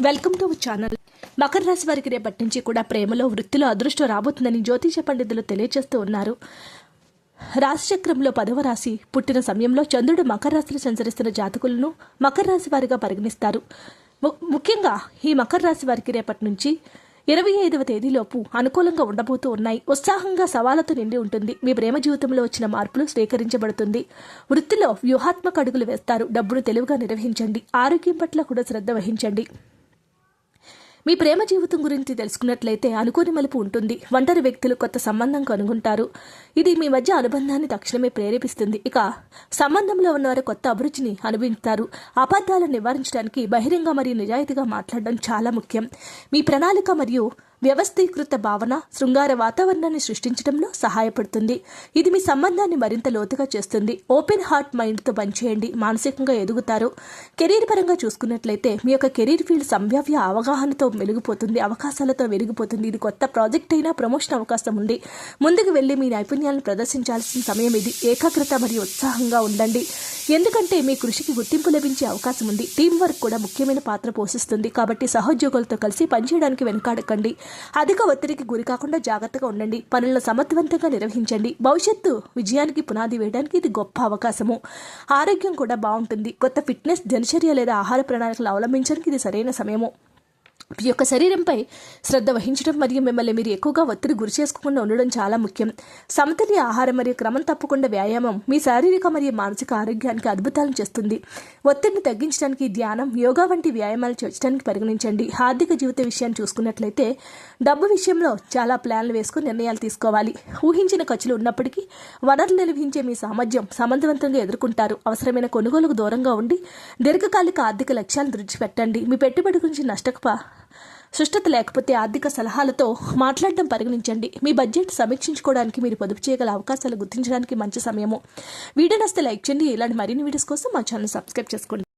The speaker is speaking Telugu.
Welcome to our channel. Makar రాశి వారికి రేపటి నుంచి కూడా ప్రేమలో వృత్తిలో అదృష్టం రాబోతుందని జ్యోతిష పండితులు తెలియజేస్తూ ఉన్నారు. రాశిచక్రంలో పదవ రాశి పుట్టిన సమయంలో చంద్రుడు మకర రాశిలో సంచరిస్తున్న జాతకులను మకర రాశి వారిగా పరిగణిస్తారు. ము- ముఖ్యంగా ఈ మకర రాశి వారికి రేపటి నుంచి ఇరవై ఐదవ తేదీలోపు అనుకూలంగా ఉండబోతూ ఉన్నాయి. ఉత్సాహంగా సవాళ్ళతో నిండి ఉంటుంది. మీ ప్రేమ జీవితంలో వచ్చిన మార్పులు స్వీకరించబడుతుంది. వృత్తిలో వ్యూహాత్మక అడుగులు వేస్తారు. డబ్బును తెలివిగా నిర్వహించండి. ఆరోగ్యం పట్ల కూడా శ్రద్ధ వహించండి. మీ ప్రేమ జీవితం గురించి తెలుసుకున్నట్లయితే అనుకోని మలుపు ఉంటుంది. ఒంటరి వ్యక్తులు కొత్త సంబంధం కనుగొంటారు. ఇది మీ మధ్య అనుబంధాన్ని తక్షణమే ప్రేరేపిస్తుంది. ఇక సంబంధంలో ఉన్నవారు కొత్త అభిరుచిని అనుభవిస్తారు అబద్ధాలను నివారించడానికి బహిరంగ మరియు నిజాయితీగా మాట్లాడడం చాలా ముఖ్యం. మీ ప్రణాళిక మరియు వ్యవస్థీకృత భావన శృంగార వాతావరణాన్ని సృష్టించడంలో సహాయపడుతుంది. ఇది మీ సంబంధాన్ని మరింత లోతుగా చేస్తుంది. ఓపెన్ హార్ట్ మైండ్తో పనిచేయండి. మానసికంగా ఎదుగుతారు. కెరీర్ పరంగా చూసుకున్నట్లయితే మీ యొక్క కెరీర్ ఫీల్డ్ సంభావ్య అవగాహనతో వెలిగిపోతుంది అవకాశాలతో వెలిగిపోతుంది ఇది కొత్త ప్రాజెక్ట్ అయినా ప్రమోషన్ అవకాశం ఉంది. ముందుకు వెళ్ళి మీ నైపుణ్యాలను ప్రదర్శించాల్సిన సమయం ఇది. ఏకాగ్రత మరియు ఉత్సాహంగా ఉండండి. ఎందుకంటే మీ కృషికి గుర్తింపు లభించే అవకాశం ఉంది. టీం వర్క్ కూడా ముఖ్యమైన పాత్ర పోషిస్తుంది. కాబట్టి సహోద్యోగులతో కలిసి పనిచేయడానికి వెనకాడకండి. అధిక ఒత్తిడికి గురి కాకుండా జాగ్రత్తగా ఉండండి. పనులను సమర్థవంతంగా నిర్వహించండి. భవిష్యత్తు విజయానికి పునాది వేయడానికి ఇది గొప్ప అవకాశము. ఆరోగ్యం కూడా బాగుంటుంది. కొత్త ఫిట్నెస్ దినచర్య లేదా ఆహార ప్రణాళికలు అవలంబించడానికి ఇది సరైన సమయము. మీ యొక్క శరీరంపై శ్రద్ధ వహించడం మరియు మిమ్మల్ని మీరు ఎక్కువగా ఒత్తిడి గురి చేసుకోకుండా ఉండడం చాలా ముఖ్యం. సమతుల్య ఆహారం మరియు క్రమం తప్పకుండా వ్యాయామం మీ శారీరక మరియు మానసిక ఆరోగ్యానికి అద్భుతాలను చేస్తుంది. ఒత్తిడిని తగ్గించడానికి ధ్యానం యోగా వంటి వ్యాయామాలు చేర్చడానికి పరిగణించండి. ఆర్థిక జీవిత విషయాన్ని చూసుకున్నట్లయితే డబ్బు విషయంలో చాలా ప్లాన్లు వేసుకుని నిర్ణయాలు తీసుకోవాలి. ఊహించిన ఖర్చులు ఉన్నప్పటికీ వనరులు నిర్వహించే మీ సామర్థ్యం సమర్థవంతంగా ఎదుర్కొంటారు. అవసరమైన కొనుగోలుకు దూరంగా ఉండి దీర్ఘకాలిక ఆర్థిక లక్ష్యాలను దృష్టి పెట్టండి మీ పెట్టుబడి గురించి నష్టప సుష్టత లేకపోతే ఆర్థిక సలహాలతో మాట్లాడడం పరిగణించండి. మీ బడ్జెట్ సమీక్షించుకోవడానికి మీరు పొదుపు చేయగల అవకాశాలు గుర్తించడానికి మంచి సమయము. వీడియో నస్తే లైక్ చేయండి. ఇలాంటి మరిన్ని వీడియోస్ కోసం మా ఛానల్ సబ్స్క్రైబ్ చేసుకోండి.